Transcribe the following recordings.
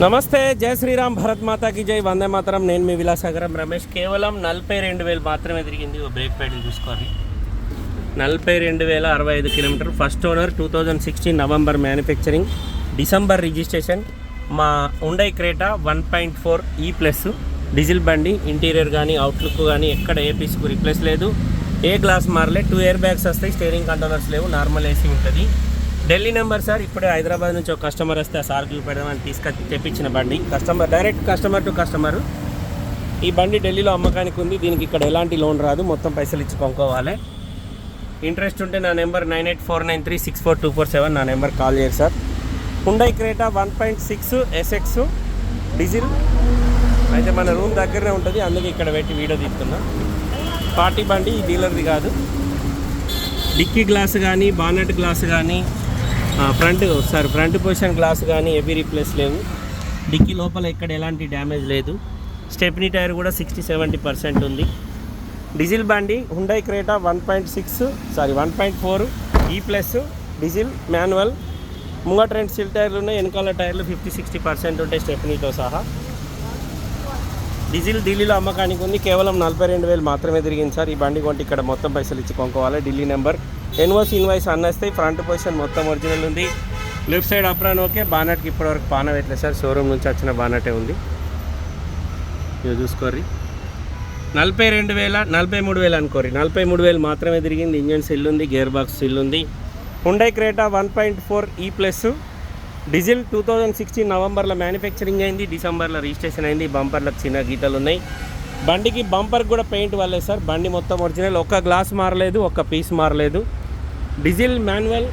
నమస్తే జై శ్రీరామ్ భరత్ మాతాకి జై. వందే మాత్రం. నేను మీ విలాసాగరం రమేష్. కేవలం నలభై రెండు వేలు మాత్రమే తిరిగింది ఓ బ్రేక్ ప్యాడ్ చూసుకోవాలి. నలభై రెండు వేల అరవై ఐదు kilometre first owner two thousand sixteen November manufacturing. December registration. మా Hyundai Creta one point four E plus. Diesel బండి ఇంటీరియర్ కానీ అవుట్లుక్ కానీ ఎక్కడ ఏ పీస్కు రిప్లేస్ లేదు. ఏ గ్లాస్ మారలే. టూ ఇయర్ బ్యాగ్స్ వస్తాయి. స్టీరింగ్ కంట్రోలర్స్ లేవు. నార్మల్ ఏసీ ఉంటుంది. ఢిల్లీ నెంబర్ సార్ ఇప్పుడే హైదరాబాద్ నుంచి ఒక కస్టమర్ వస్తే ఆ సార్కి పెడదామని తీసుకొచ్చి తెప్పించిన బండి. Customer direct customer to customer. ఈ బండి ఢిల్లీలో అమ్మకానికి ఉంది దీనికి ఇక్కడ ఎలాంటి లోన్ రాదు మొత్తం పైసలు ఇచ్చి కొనుక్కోవాలి. ఇంట్రెస్ట్ ఉంటే నా number nine eight four nine three six four two four seven నా నెంబర్ కాల్ చేయరు sir. Hyundai Creta one point six SX diesel. అయితే మన రూమ్ దగ్గరనే ఉంటుంది అందుకే ఇక్కడ పెట్టి వీడియో తీస్తున్నా. పార్టీ బండి ఈ డీలర్ది కాదు. డిక్కీ గ్లాస్ కానీ బానెట్ గ్లాస్ కానీ front sorry front position glass కానీ ఏబీ రీప్లేస్ లేవు. డిక్కీ లోపల ఎక్కడ ఎలాంటి డ్యామేజ్ లేదు. స్టెప్నీ టైర్ కూడా సిక్స్టీ సెవెంటీ పర్సెంట్ ఉంది. డీజిల్ బండి Hyundai Creta one point six sorry one point four E plus diesel manual. ముంగట రెండు సిల్ టైర్లు ఉన్నాయి వెనకాల టైర్లు ఫిఫ్టీ సిక్స్టీ పర్సెంట్ ఉంటాయి స్టెప్నీతో సహా. డీజిల్ ఢిల్లీలో అమ్మకానికి ఉంది కేవలం నలభై రెండు వేలు మాత్రమే తిరిగింది సార్. ఈ బండి కొంటే ఇక్కడ మొత్తం పైసలు ఇచ్చి కొనుక్కోవాలి. ఢిల్లీ నెంబర్ ఎన్ఓస్ ఇన్వాయిస్ అన్నస్తే ఫ్రంట్ పొజిషన్ మొత్తం ఒరిజినల్ ఉంది. లెఫ్ట్ సైడ్ అప్రాన్ ఓకే బానట్కి ఇప్పటివరకు పాన పెట్టలేదు సార్? షోరూమ్ నుంచి వచ్చిన బానటే ఉంది. ఇది చూసుకోర్రి. నలభై రెండు వేల నలభై మూడు వేలు అనుకోరి నలభై మూడు వేలు మాత్రమే తిరిగింది. ఇంజన్ సిల్ ఉంది గేర్ బాక్స్ సిల్ ఉంది. Hyundai Creta one point four e E plus diesel two thousand sixteen నవంబర్లో మ్యానుఫ్యాక్చరింగ్ అయింది. డిసెంబర్లో రిజిస్ట్రేషన్ అయింది. బంపర్లకు చిన్న గీతలు ఉన్నాయి. బండికి బంపర్ కూడా పెయింట్ వాళ్ళే సార్. బండి మొత్తం ఒరిజినల్. ఒక్క గ్లాస్ మారలేదు ఒక్క పీస్ మారలేదు. డీజిల్ మాన్యువల్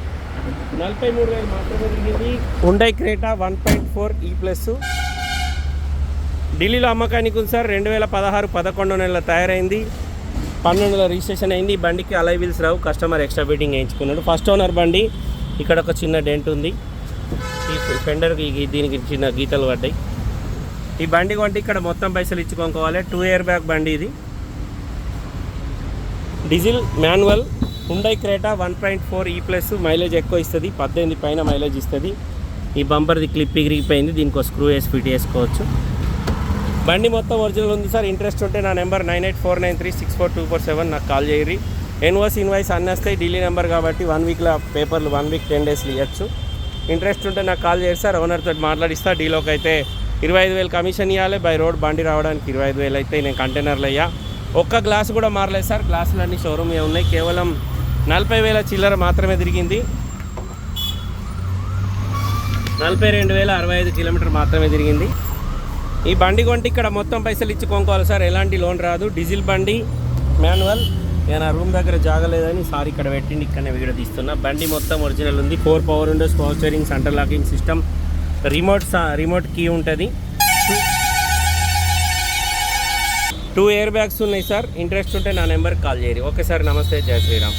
నలభై మూడు వేలు మాత్రమే తిరిగింది. Hyundai Creta one point four e E plus ఢిల్లీలో అమ్మకానికి ఉంది సార్. రెండు వేల పదహారు పదకొండు నెలల తయారైంది. పన్నెండులో రిజిస్ట్రేషన్ అయింది. బండికి అలై వీల్స్ రావు. కస్టమర్ ఎక్స్ట్రా బీటింగ్ వేయించుకున్నాడు. ఫస్ట్ ఓనర్ బండి. ఇక్కడ ఒక చిన్న డెంట్ ఉంది. ఈ ఫెండర్కి దీనికి చిన్న గీతలు పడ్డాయి. ఈ బండి కొంటే ఇక్కడ మొత్తం పైసలు ఇచ్చుకోవాలి టూ ఇయర్ బ్యాక్ బండి ఇది. Diesel manual Hyundai Creta one point four e E plus mileage ఎక్కువ ఇస్తుంది పద్దెనిమిది పైన మైలేజ్ ఇస్తుంది. ఈ బంపర్ది క్లిప్ ఇగిరిగిపోయింది దీనికి ఒక స్క్రూ వేసి ఫిట్ చేసుకోవచ్చు. బండి మొత్తం ఒరిజినల్ ఉంది సార్ ఇంట్రెస్ట్ ఉంటే నా number nine eight four nine three six four two four seven నాకు కాల్ చేయరి ఎన్వాయిస్ ఇన్వాయిస్ అన్నీ వస్తాయి ఢిల్లీ నెంబర్ కాబట్టి వన్ వీక్లో పేపర్లు వన్ వీక్ టెన్ డేస్లు ఇవ్వచ్చు. ఇంట్రెస్ట్ ఉంటే నాకు కాల్ చేయరు సార్ ఓనర్తో మాట్లాడిస్తా డీలోకి అయితే ఇరవై ఐదు వేలు కమిషన్ ఇవ్వాలి బై రోడ్ బండి రావడానికి ఇరవై ఐదు వేలు అయితే నేను కంటైనర్లు అయ్యా. ఒక్క గ్లాస్ కూడా మారలేదు సార్. గ్లాసులన్నీ షోరూమే షోరూమ్ ఉన్నాయి. కేవలం నలభై వేల చిల్లర మాత్రమే తిరిగింది. నలభై రెండు వేల అరవై ఐదు కిలోమీటర్ మాత్రమే తిరిగింది. ఈ బండి కొంటే ఇక్కడ మొత్తం పైసలు ఇచ్చి కొనుక్కోవాలి సార్. ఎలాంటి లోన్ రాదు. డీజిల్ బండి మాన్యువల్. నేను నా రూమ్ దగ్గర జాగలేదని సార్ ఇక్కడ పెట్టిండి. ఇక్కడనే వీడియో తీస్తున్నా. బండి మొత్తం ఒరిజినల్ ఉంది. Four power windows power steering centre locking system. Remote remote key ఉంటుంది. టూ ఇయర్ బ్యాగ్స్ ఉన్నాయి సార్ ఇంట్రెస్ట్ ఉంటే నా నెంబర్కి కాల్ చేయరు ఓకే సార్ నమస్తే. జయ శ్రీరామ్.